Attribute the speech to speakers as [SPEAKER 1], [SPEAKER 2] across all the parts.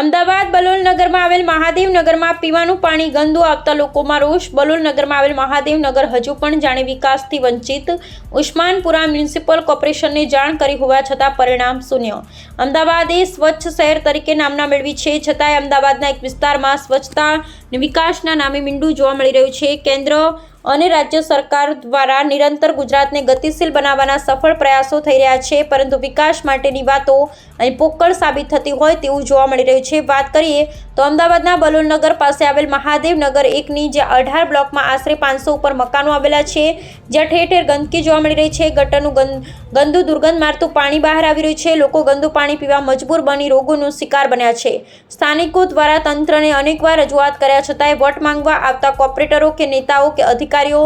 [SPEAKER 1] અમદાવાદ બલોલનગરમાં આવેલ મહાદેવનગરમાં પીવાનું પાણી ગંદુ આવતા લોકોમાં રોષ. બલોલનગરમાં આવેલ મહાદેવનગર હજુ પણ જાણે વિકાસથી વંચિત. ઉસ્માનપુરા મ્યુનિસિપલ કોર્પોરેશનને જાણ કરી હોવા છતાં પરિણામ શૂન્ય. અમદાવાદ એ સ્વચ્છ શહેર તરીકે નામના મેળવી છે. છતાંય અમદાવાદના એક વિસ્તારમાં સ્વચ્છતા અને વિકાસના નામે મીંડું જોવા મળી રહ્યું છે. કેન્દ્ર અને રાજ્ય સરકાર દ્વારા નિરંતર ગુજરાતને ગતિશીલ બનાવવાના સફળ પ્રયાસો થઈ રહ્યા છે, પરંતુ વિકાસ માટેની વાતો અહીં પોકળ સાબિત થતી હોય તેવું જોવા મળી રહ્યું છે. વાત કરીએ તો અમદાવાદના બલુલનગર પાસે આવેલ મહાદેવનગર એકની જે અઢાર બ્લોકમાં આશરે પાંચસો ઉપર મકાનો આવેલા છે, જ્યાં ઠેર ઠેર ગંદકી જોવા મળી રહી છે, ગટરનું ગંદ દુર્ગંધ મારતું પાણી બહાર આવી રહ્યું છે, લોકો ગંદુ પાણી પીવા મજબૂર બની રોગોનો શિકાર બન્યા છે. સ્થાનિકો દ્વારા તંત્રને અનેકવાર રજૂઆત કર્યા છતાંય વોટ માંગવા આવતા કોર્પોરેટરો કે નેતાઓ કે અધિકારીઓ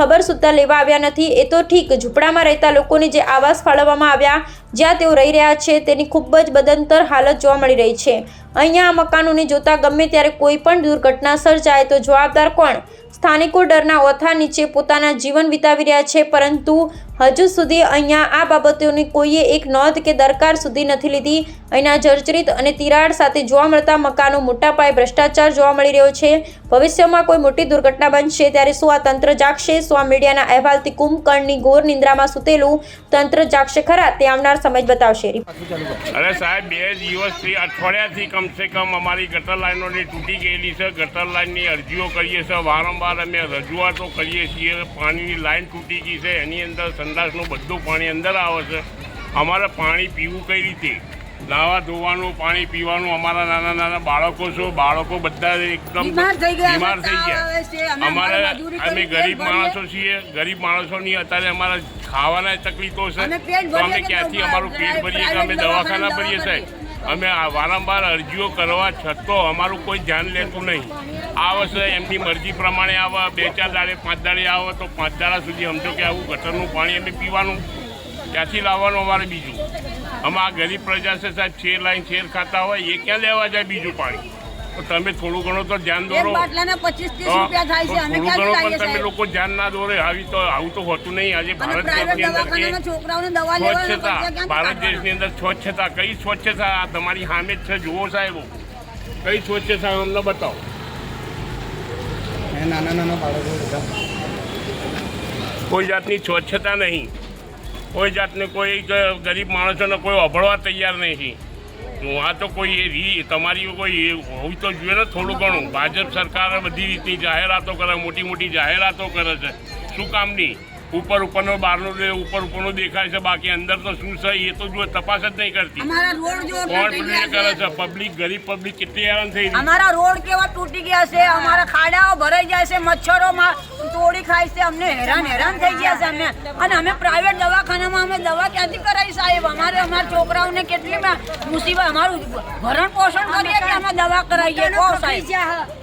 [SPEAKER 1] ખબર સુદ્ધા લેવા આવ્યા નથી. એ તો ઠીક, ઝૂંપડામાં રહેતા લોકોને જે આવાસ ફાળવવામાં આવ્યા, જ્યાં તેઓ રહી રહ્યા છે, તેની ખૂબ જ બદંતર હાલત જોવા મળી રહી છે. અહીંયા આ મકાનોને જોતા ગમે ત્યારે કોઈ પણ દુર્ઘટના સર્જાય તો જવાબદાર કોણ? સ્થાનિકો ડરના ઓથા નીચે પોતાના જીવન વિતાવી રહ્યા છે, પરંતુ હજુ સુધી અહીંયા આ બાબતોની કોઈએ એક નોંધ કે દરકાર સુધી નથી લીધી. અહીંના જર્જરિત અને તિરાડ સાથે જોવા મળતા મકાનો મોટા પાયે ભ્રષ્ટાચાર જોવા મળી રહ્યો છે. ભવિષ્યમાં કોઈ મોટી દુર્ઘટના બનશે ત્યારે શું આ તંત્ર જાગશે? શું આ મીડિયાના અહેવાલથી કુંભકર્ણની ઘોર નિંદ્રામાં સૂતેલું? તંત્ર જાગશે ખરા? તે આવનાર સમય બતાવશે.
[SPEAKER 2] અરે સાહેબ, બે દિવસથી અઠવાડિયાથી કમસે કમ અમારી ગટર લાઈનોની તૂટી ગયેલી છે. ગટર લાઈનની અરજીઓ કરીએ છીએ વારંવાર અમે રજૂઆતો કરીએ છીએ. પાણીની લાઈન તૂટી ગઈ છે. એની અંદર સંડાસનું બધું પાણી અંદર આવે છે. અમારે પાણી પીવું કઈ રીતે? નાવા ધોવાનું પાણી પીવાનું અમારા નાના નાના બાળકો છો. બાળકો બધા એકદમ
[SPEAKER 3] બીમાર થઈ ગયા,
[SPEAKER 2] અમારે અમે ગરીબ માણસો છીએ. ગરીબ માણસોની અત્યારે અમારા ખાવાના તકલીફો છે. તો અમે ક્યાંથી અમારું પેટ ભરીએ? કે અમે દવાખાના ભરીએ સાહેબ. અમે આ વારંવાર અરજીઓ કરવા છતાં અમારું કોઈ ધ્યાન લેતું નહીં. આ વર્ષે એમની મરજી પ્રમાણે આવે, બે ચાર દાડે, પાંચ દાડે આવે તો પાંચ દાડા સુધી સમજો કે આવું ગટરનું પાણી અમે પીવાનું. ત્યાંથી લાવવાનું અમારે બીજું. અમે આ ગરીબ પ્રજા છે સાહેબ, છેર લાઈન, છેર ખાતા હોય, એ ક્યાં લેવા જાય બીજું પાણી? તમે થોડું ઘણું તો ધ્યાન દોરો.
[SPEAKER 3] બાટલાના પચીસ ત્રીસ રૂપિયા થાય છે અમે
[SPEAKER 2] થોડું ઘણું પણ તમે લોકો ધ્યાન ના દોરે. આવી તો આવું તો હોતું નહીં. આજે ભારત દેશની અંદર
[SPEAKER 3] છોકરાઓને દવા લેવાના
[SPEAKER 2] સ્વચ્છતા. ભારત દેશની અંદર સ્વચ્છતા. કઈ સ્વચ્છતા? આ તમારી સામે જ છે. જુઓ સાહેબો. કઈ સ્વચ્છતા અમને બતાવો.
[SPEAKER 4] નાના નાના બાળકો
[SPEAKER 2] કોઈ જાતની સ્વચ્છતા નહીં. કોઈ જાતને કોઈ ગરીબ માણસોને કોઈ અભળવા તૈયાર નહીં. આ તો કોઈ રી તમારી કોઈ હોવી તો જોઈએ ને થોડું ઘણું. ભાજપ સરકાર બધી રીતની જાહેરાતો કરે, મોટી મોટી જાહેરાતો કરે છે. શું કામની ઉપર ઉપરનો બહારનો દે- ઉપર ઉપરનો દેખાય છે બાકી અંદર તો શું છે એ તો જો તપાસ જ નહીં કરતી.
[SPEAKER 3] અમારા રોડ જો
[SPEAKER 2] કોણ
[SPEAKER 3] તૂટી
[SPEAKER 2] કરે
[SPEAKER 3] છે.
[SPEAKER 2] છે પબ્લિક ગરીબ પબ્લિક કેટલી હેરાન થઈ
[SPEAKER 3] અમારા રોડ કેવા તૂટી ગયા છે અમારા ખાડાઓ ભરાઈ જાય છે મચ્છરોમાં તોડી ખાય છે અમને હેરાન હેરાન થઈ ગયા છે અમે. અને અમે પ્રાઇવેટ દવાખાનામાં અમે દવા ક્યાંથી કરાવી સાહેબ? અમારે અમારા છોકરાઓને કેટલી મુસીબત અમારું ભરણ પોષણ કરીએ કે અમે દવા કરાવીએ? કહો સાહેબ.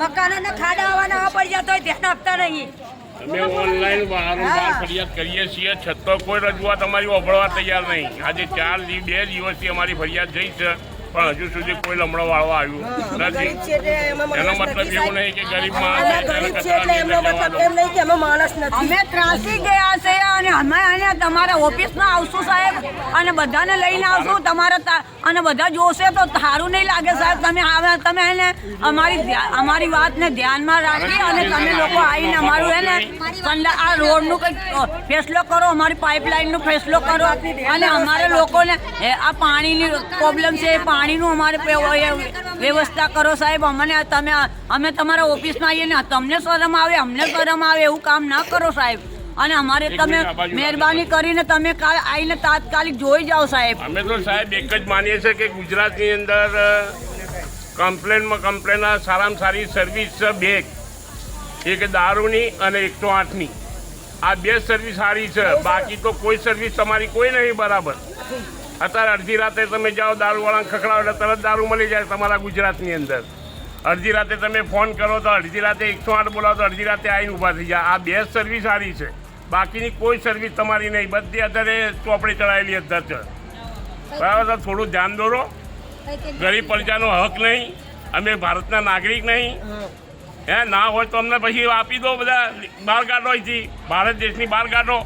[SPEAKER 3] મકાનો ખાડા આવવાના પડી જતો ધ્યાન આપતા નહીં.
[SPEAKER 2] અમે ઓનલાઈન વારંવાર ફરિયાદ કરીએ છીએ છતાં કોઈ રજૂઆત અમારી ઓભળવા તૈયાર નહીં. આજે ચાર બે દિવસથી અમારી ફરિયાદ જઈ છે પણ હજુ સુધી કોઈ લમડો વાળવા આવ્યું નથી. એનો મતલબ એવું નહીં કે ગરીબ માણસ.
[SPEAKER 3] અમે ત્રાસી ગયા છે અને અમે અહીંયા તમારા ઓફિસમાં આવશું સાહેબ. અને બધાને લઈને આવશું તમારા તા- અને બધા જોશે તો સારું નહીં લાગે સાહેબ. તમે આવે તમે એને અમારી અમારી વાતને ધ્યાનમાં રાખી અને તમે લોકો આવીને અમારું એને આ રોડનું કંઈક ફેસલો કરો અમારી પાઇપલાઇનનો ફેસલો કરો. અને અમારે લોકોને આ પાણીની પ્રોબ્લેમ છે એ પાણીનું અમારે વ્યવસ્થા કરો સાહેબ. અમને તમે અમે તમારા ઓફિસમાં આવીએ ને તમને શરમ આવે અમને શરમ આવે એવું કામ ના કરો સાહેબ. અને અમારે તમે મહેરબાની કરીને તમે કાલ આવીને તાત્કાલિક જોઈ જાઓ સાહેબ.
[SPEAKER 2] અમે તો સાહેબ એક જ માનીએ છીએ કે ગુજરાતની અંદર કમ્પ્લેનમાં કમ્પ્લેન સારામાં સારી સર્વિસ છે બે. એક દારૂની અને એકસો આઠની. આ બે સર્વિસ સારી છે. બાકી તો કોઈ સર્વિસ તમારી કોઈ નહીં બરાબર. અત્યારે અડધી રાતે તમે જાઓ દારૂવાળા ખખડાવો એટલે તરત દારૂ મળી જાય તમારા ગુજરાતની અંદર. અડધી રાતે તમે ફોન કરો તો અડધી રાતે એકસો આઠ બોલાવો તો અડધી રાતે આવીને ઊભા થઈ જાય. આ બે સર્વિસ સારી છે. બાકીની કોઈ સર્વિસ તમારી નહીં. બધી અત્યારે ચોપડી ચડાયેલી અત્યારે છે. બરાબર સર થોડું ધ્યાન દોરો. ગરીબ પ્રજાનો હક નહીં. અમે ભારતના નાગરિક નહીં. હે. ના હોય તો અમને પછી આપી દો બધા. બહાર કાઢો અહીંથી. ભારત દેશની બહાર કાઢો.